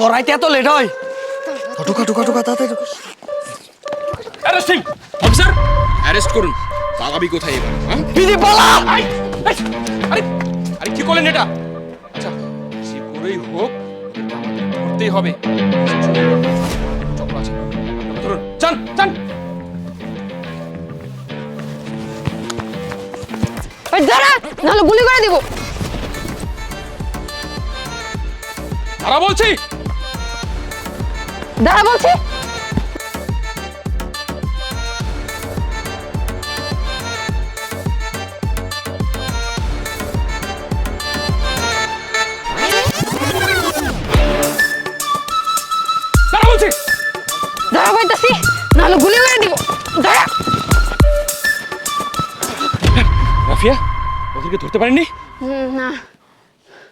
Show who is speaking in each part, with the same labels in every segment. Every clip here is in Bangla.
Speaker 1: তোর আইতে এত লেট হয়? ঢুকা ঢুকা ঢুকা ঢুকা।
Speaker 2: অ্যারেস্টিং অফিসার অ্যারেস্ট করুন। পালাবি কোথায় এবার হ্যাঁ?
Speaker 1: বিধি পালা!
Speaker 2: আরে আরে কি করলেন এটা? আচ্ছা যে করেই হোক এটা ধরতেই হবে। চক্র আছে। ধরুন চান চান!
Speaker 3: দাঁড়া নাহলে গুলি করে দিব।
Speaker 2: তারা বলছি
Speaker 3: দাঁড়া বলছি। দাঁড়া বলতেছি নাহলে গুলি দিব। দাঁড়া।
Speaker 2: রাফিয়া ওদেরকে ধরতে পারেননি?
Speaker 3: না।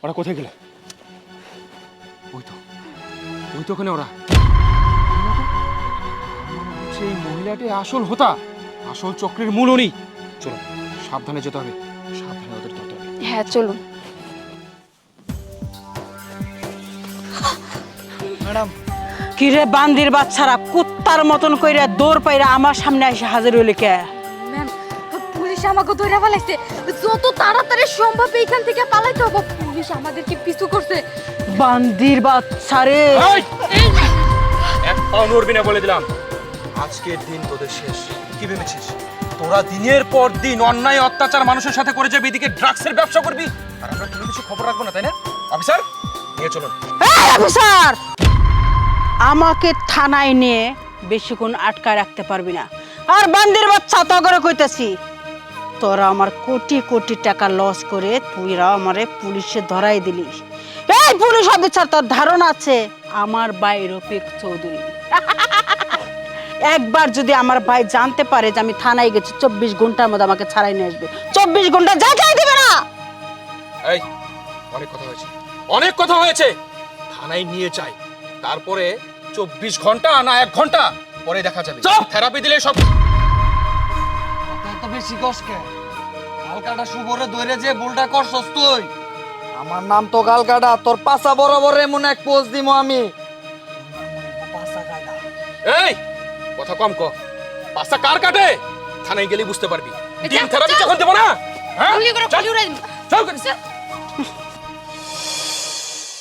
Speaker 2: ওরা কোথায় গেল? ওই তো ওই তো ওখানে ওরা। সেই মহিলাটি আসল হোতা আসল চক্রের মূল উনি চলো সাবধানে যেতে হবে সাবধানে ওদের ধরতে হবে।
Speaker 3: হ্যাঁ চলুন।
Speaker 1: ম্যাডাম
Speaker 4: কিরে বান্দির বাচ্চারা কুত্তার মতন কইরা দৌড় পাইরা আমার সামনে এসে হাজির হইলে কে?
Speaker 5: ম্যাম পুলিশ আমাকে ধরে ফেলাইছে। যত তাড়াতাড়ি সম্ভব এইখান থেকে পালাইতে হবে। পুলিশ আমাদেরকে পিছু করছে।
Speaker 4: বান্দির বাচ্চারে!
Speaker 2: এক পাও নড়বি না বলে দিলাম। আজকের দিন তোদের শেষ। কি ভেবেছিস? তোরা দিনের পর দিন অন্যায়, অত্যাচার মানুষের সাথে করে যাবি, এদিকে ড্রাগসের ব্যবসা করবি। আর আমরা কোনো কিছু খবর রাখব না, তাই না? অফিসার, নিয়ে চলুন।
Speaker 4: অফিসার! আমাকে থানায় নিয়ে বেশিক্ষণ আটকায় রাখতে পারবি না। আর বান্দির বাচ্চা, তো করে কইতেছি। তোরা আমার কোটি কোটি টাকা লস করে তুইরা আমারে পুলিশে ধরাই দিলি। এই পুলিশ অফিসার তোর ধারণা আছে? আমার ভাই রফিক চৌধুরী। একবার যদি আমার ভাই জানতে পারে যে আমি থানায় গেছি চব্বিশ ঘণ্টার মধ্যে আমাকে ছাড়াই নিয়ে আসবে। চব্বিশ ঘণ্টা যাচাই দিবে না!
Speaker 2: এই অনেক কথা হয়েছে। অনেক কথা হয়েছে। থানায় নিয়ে যাই। তারপরে চব্বিশ ঘণ্টা না এক ঘণ্টা পরে দেখা যাবে। থেরাপি দিলে সব
Speaker 1: এত বেশি কষ্টকে গালকাটা শুভরে ধরে যে ভুলটা করছস তুই। আমার নাম তো গালকাটা তোর পাছা বরাবর এমন এক পোজ দিমু আমি। পাছা কাটা
Speaker 2: এই কথা কম ক। পাশা কার কাটে? থানায় গেলে বুঝতে পারবি। ডিম থেরাপি যখন দেব না হ্যাঁ? চল। চল।